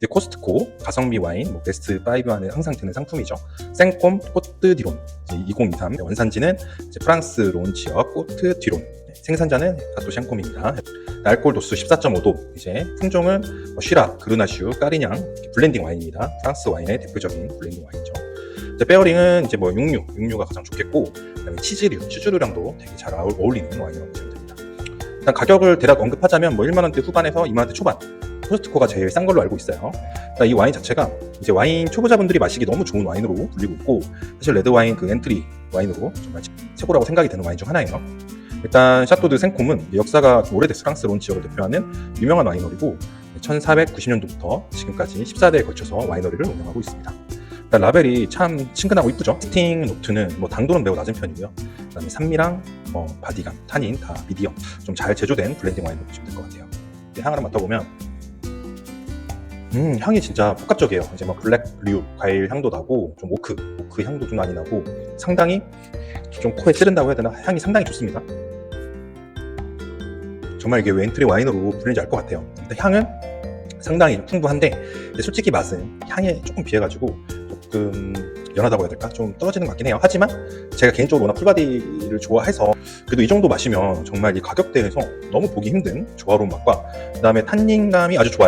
이제 코스트코 가성비 와인 뭐 베스트 5 안에 항상 드는 상품이죠. 생콤 코트 디론 2023 원산지는 프랑스 론 지역 코트 디론 생산자는 가토 샹콤입니다. 알코올 도수 14.5도 이제 품종은 뭐 쉬라, 그르나슈, 까리냥 블렌딩 와인입니다. 프랑스 와인의 대표적인 블렌딩 와인이죠. 이제 페어링은 이제 뭐 육류, 육류가 가장 좋겠고 그다음에 치즈류, 치즈류랑도 되게 잘 어울- 어울리는 와인이라고 보시면 됩니다. 일단 가격을 대략 언급하자면 뭐 1만 원대 후반에서 2만 원대 초반 코스트코가 제일 싼 걸로 알고 있어요. 그러니까 이 와인 자체가 이제 와인 초보자분들이 마시기 너무 좋은 와인으로 불리고 있고 사실 레드 와인 그 엔트리 와인으로 정말 최고라고 생각이 되는 와인 중 하나예요. 일단 샤토드 생콤은 역사가 오래돼서 프랑스 론 지역을 대표하는 유명한 와이너리고 1490년도부터 지금까지 14대에 걸쳐서 와이너리를 운영하고 있습니다. 일단 라벨이 참 친근하고 이쁘죠. 스팅 노트는 뭐 당도는 매우 낮은 편이고요. 그다음에 산미랑 뭐 바디감, 타닌 다 미디엄 좀 잘 제조된 블렌딩 와인으로 보시면 될 것 같아요. 향을 맡아보면 음 향이 진짜 복합적이에요. 이제 막 블랙류 과일 향도 나고 좀 오크 오크 향도 좀 많이 나고 상당히 좀 코에 찌른다고 해야 되나 향이 상당히 좋습니다. 정말 이게 웬트리 와인으로 불리는지 알 것 같아요. 근데 향은 상당히 풍부한데 솔직히 맛은 향에 조금 비해가지고 조금 연하다고 해야 될까? 좀 떨어지는 것 같긴 해요. 하지만 제가 개인적으로 워낙 풀바디를 좋아해서 그래도 이 정도 마시면 정말 이 가격대에서 너무 보기 힘든 조화로운 맛과 그 다음에 탄닌감이 아주 좋아요.